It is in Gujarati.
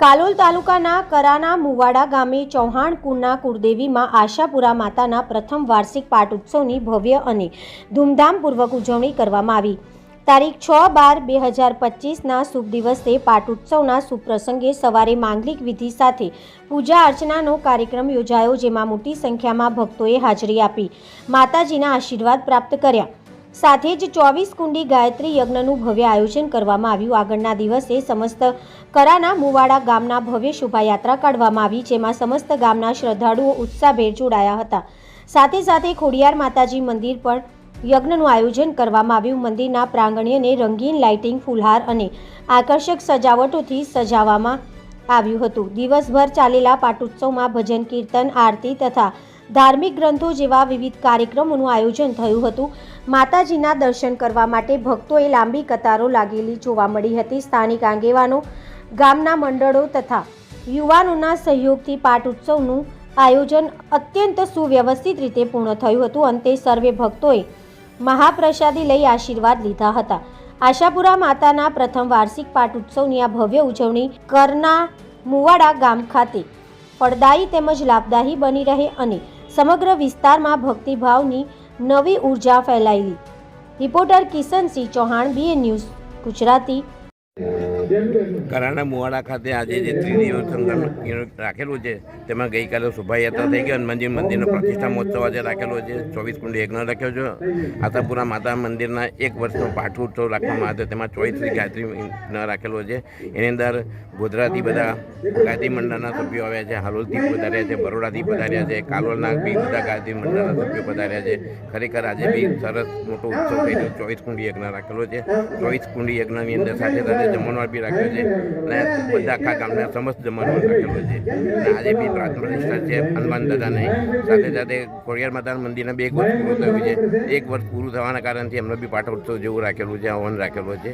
કાલોલ તાલુકાના કરાના મુવાડા ગામે ચૌહાણ કુળના કુળદેવીમાં આશાપુરા માતાના પ્રથમ વાર્ષિક પાટ ઉત્સવની ભવ્ય અને ધૂમધામપૂર્વક ઉજવણી કરવામાં આવી. તારીખ છ બાર બે હજાર પચીસના શુભ દિવસે પાટ ઉત્સવના સુપ્રસંગે સવારે માંગલિક વિધિ સાથે પૂજા અર્ચનાનો કાર્યક્રમ યોજાયો, જેમાં મોટી સંખ્યામાં ભક્તોએ હાજરી આપી, માતાજીના આશીર્વાદ પ્રાપ્ત કર્યા. સાથે જ ચોવીસ કુંડી ગાયત્રી યજ્ઞનું ભવ્ય આયોજન કરવામાં આવ્યું. આગળના દિવસે સમસ્ત કરાના મુવાડા ગામના ભવ્ય શોભાયાત્રા કાઢવામાં આવી, જેમાં સમસ્ત ગામના શ્રદ્ધાળુઓ ઉત્સાહભેર જોડાયા હતા. સાથે સાથે ખોડિયાર માતાજી મંદિર પર યજ્ઞનું આયોજન કરવામાં આવ્યું. મંદિરના પ્રાંગણ્યને રંગીન લાઇટિંગ, ફૂલહાર અને આકર્ષક સજાવટોથી સજાવવામાં આવ્યું હતું. દિવસભર ચાલેલા પાટોત્સવમાં ભજન, કીર્તન, આરતી તથા ધાર્મિક ગ્રંથો જેવા વિવિધ કાર્યક્રમોનું આયોજન થયું હતું. માતાજીના દર્શન કરવા માટે ભક્તોએ લાંબી કતારો લાગેલી જોવા મળી હતી. સ્થાનિક આગેવાનો, ગામના મંડળો તથા યુવાનોના સહયોગથી પાઠ ઉત્સવનું આયોજન અત્યંત સુવ્યવસ્થિત રીતે પૂર્ણ થયું હતું. અંતે સર્વે ભક્તોએ મહાપ્રસાદી લઈ આશીર્વાદ લીધા હતા. આશાપુરા માતાના પ્રથમ વાર્ષિક પાઠ ઉત્સવની આ ભવ્ય ઉજવણી કરના મુવાડા ગામ ખાતે ફળદાયી તેમજ લાભદાયી બની રહે અને સમગ્ર વિસ્તારમાં ભક્તિભાવની નવી ઊર્જા ફેલાયેલી reporter Kishansinh Chauhan BA news Gujarati. Karana Muvada ખાતે આજે જે ત્રિદિવસ સંગમ રાખેલું છે, તેમાં ગઈકાલે શોભાયાત્રા થઈ ગઈ હનુમાનજી મંદિરનો પ્રતિષ્ઠા મહોત્સવ આજે રાખેલો છે. ચોવીસ કુંડી યજ્ઞ રાખ્યો છે. આશાપુરા માતા મંદિરના એક વર્ષનો પાઠ ઉત્સવ રાખવામાં આવ્યો તેમાં ચોવીસ ગાયત્રી યજ્ઞ રાખેલો છે. એની અંદર ગોધરાથી બધા ગાયત્રી મંડળના સભ્યો આવ્યા છે, હાલોલથી પધાર્યા છે, બરોડાથી પધાર્યા છે, કાલોલના બી બધા ગાયત્રી મંડળના સભ્યો પધાર્યા છે. ખરેખર આજે બી સરસ મોટો ઉત્સવ થઈ ગયો ચોવીસ કુંડી યજ્ઞ રાખેલો છે. ચોવીસ કુંડી યજ્ઞની અંદર સાથે સાથે જમણવાર બી રાખ્યો છે અને બધા આખા સમસ્ત જમવાનું રાખેલો છે. અને આજે બી પ્રાર્થના પ્રતિષ્ઠા છે, હનુમાન દાદાની. સાથે સાથે ખોડિયાર માતાના મંદિરને બે એક વર્ષ પૂરું થયું છે. એક વર્ષ પૂરું થવાના કારણથી એમનો બી પાટોત્સવ જેવું રાખેલું છે, હવન રાખેલો છે.